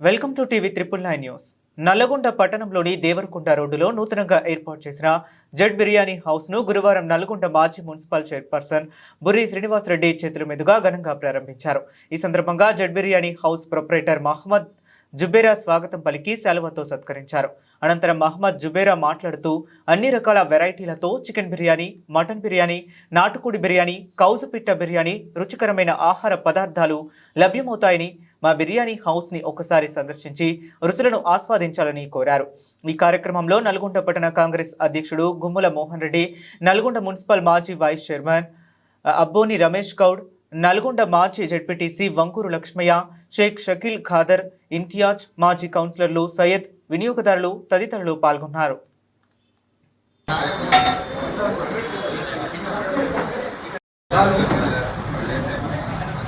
Welcome to TV triple nine news. Nalgonda పట్టణంలోని దేవరకొండ రోడ్డులో నూతనంగా ఏర్పాటు చేసిన జడ్ బిర్యానీ హౌస్ను గురువారం నల్గొండ మాజీ మున్సిపల్ చైర్పర్సన్ బుర్రి శ్రీనివాసరెడ్డి చేతుల మీదుగా ఘనంగా ప్రారంభించారు. ఈ సందర్భంగా Z biryani house proprietor Mohammed Zubera స్వాగతం పలికి సెలవుతో సత్కరించారు. అనంతరం మహమ్మద్ జుబేరా మాట్లాడుతూ అన్ని రకాల వెరైటీలతో చికెన్ బిర్యానీ మటన్ బిర్యానీ నాటుకోడి బిర్యానీ కౌజుపిట్ట బిర్యానీ రుచికరమైన ఆహార పదార్థాలు లభ్యమవుతాయని మా బిర్యానీ హౌస్ని ఒకసారి సందర్శించి రుచులను ఆస్వాదించాలని కోరారు. ఈ కార్యక్రమంలో నల్గొండ పట్టణ కాంగ్రెస్ అధ్యక్షుడు గుమ్ముల మోహన్ రెడ్డి నల్గొండ మున్సిపల్ మాజీ వైస్ చైర్మన్ అబ్బోని రమేష్ గౌడ్ నల్గొండ మాజీ జడ్పీటీసీ వంకూరు లక్ష్మయ్య షేక్ షకీల్ ఖాదర్ ఇంతియాజ్ మాజీ కౌన్సిలర్లు సయ్యద్ వినియోగదారులు తదితరులు పాల్గొన్నారు.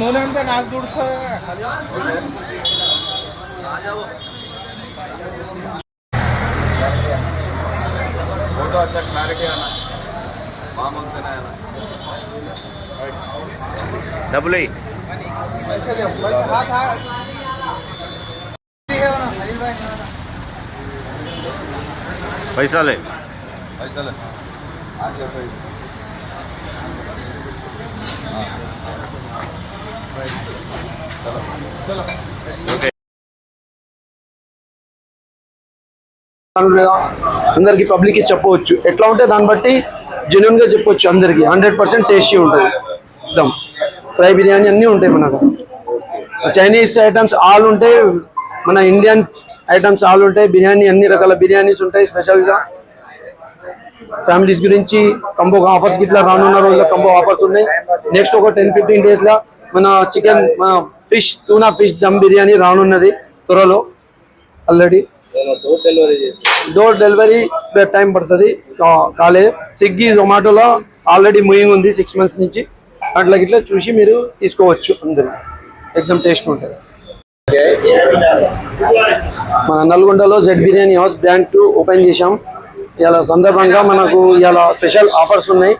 నూనె అంతా నాకు చూడుస్తా ఫోటో వచ్చా క్లారిటీ అన్న మామూలు డబ్బులు પૈસા લે પૈસા అందరికి పబ్లిక్కి చెప్పవచ్చు. ఎట్లా ఉంటే దాన్ని బట్టి జెన్యున్గా చెప్పొచ్చు అందరికీ. హండ్రెడ్ పర్సెంట్ టేస్టీ ఉంటుంది. ఫ్రై బిర్యానీ అన్నీ ఉంటాయి మనకు. చైనీస్ ఐటమ్స్ ఆల్ ఉంటాయి. మన ఇండియన్ ఐటమ్స్ ఆల్ ఉంటాయి. బిర్యానీ అన్ని రకాల బిర్యానీస్ ఉంటాయి స్పెషల్గా ఫ్యామిలీస్ గురించి కంబో ఆఫర్స్ గిట్లా రానున్న రోజుల్లో కంబో ఆఫర్స్ ఉన్నాయి. నెక్స్ట్ ఒక టెన్ ఫిఫ్టీన్ డేస్లో మన చికెన్ మన fish tuna fish dum biryani రానున్నది త్వరలో ఆల్రెడీ డోర్ డెలివరీ టైం పడుతుంది. కాలేజ్ స్విగ్గీ జొమాటోలో ఆల్రెడీ మూయింగ్ ఉంది సిక్స్ మంత్స్ నుంచి. అట్లా ఇట్లా చూసి మీరు తీసుకోవచ్చు అందరూ. ఎగ్జామ్ టేస్ట్ ఉంటుంది. మన నల్గొండలో Z biryani house brand too open చేశాం. ఇలా సందర్భంగా మనకు ఇలా స్పెషల్ ఆఫర్స్ ఉన్నాయి.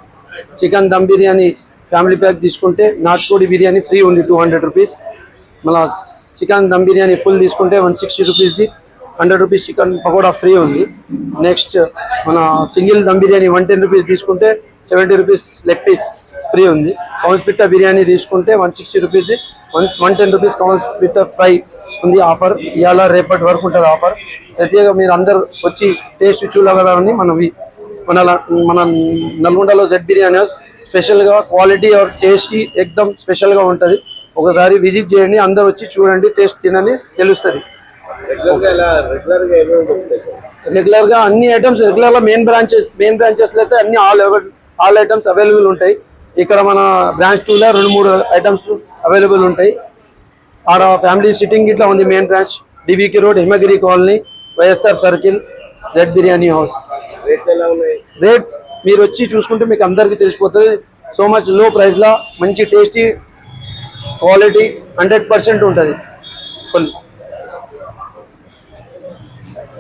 Chicken dum biryani family pack తీసుకుంటే నాటుకోడి బిర్యానీ ఫ్రీ ఉంది టూ హండ్రెడ్ రూపీస్ మళ్ళీ చికెన్ దమ్ బిర్యానీ ఫుల్ తీసుకుంటే one sixty రూపీస్ది hundred rupees chicken pakoda free ఉంది. నెక్స్ట్ మన single dum biryani one ten rupees తీసుకుంటే seventy rupees leg piece free ఉంది. కౌన్స్ పిట్ట బిర్యానీ తీసుకుంటే one sixty rupees one one ten rupees కౌన్స్ పిట్ట ఫ్రై ఉంది ఆఫర్. ఇవాళ రేపటి వరకు ఉంటుంది ఆఫర్. ప్రత్యేకంగా మీరు అందరు వచ్చి టేస్ట్ చూడగలరని మనం మన మన నల్గొండలో జెడ్ బిర్యానీ హౌస్ స్పెషల్గా క్వాలిటీ ఆర్ టేస్టీ ఎక్దమ్ స్పెషల్గా ఉంటుంది. ఒకసారి విజిట్ చేయండి అందరు వచ్చి చూడండి టేస్ట్ తినని తెలుస్తుంది. రెగ్యులర్గా అన్ని ఐటమ్స్ రెగ్యులర్గా మెయిన్ బ్రాంచెస్ మెయిన్ బ్రాంచెస్లో అయితే అన్ని ఆల్ ఆల్ ఐటమ్స్ అవైలబుల్ ఉంటాయి. ఇక్కడ మన బ్రాంచ్ టూలో రెండు మూడు ఐటమ్స్ అవైలబుల్ ఉంటాయి. ఆడ ఫ్యామిలీ సిట్టింగ్ ఇట్లా ఉంది main branch. డివికి road Himagiri colony YSR circle red biryani house. Rate మీరు వచ్చి చూసుకుంటే మీకు అందరికీ తెలిసిపోతుంది. సో మచ్లో ప్రైస్లో మంచి టేస్టీ క్వాలిటీ హండ్రెడ్ పర్సెంట్ ఉంటుంది. ఫుల్.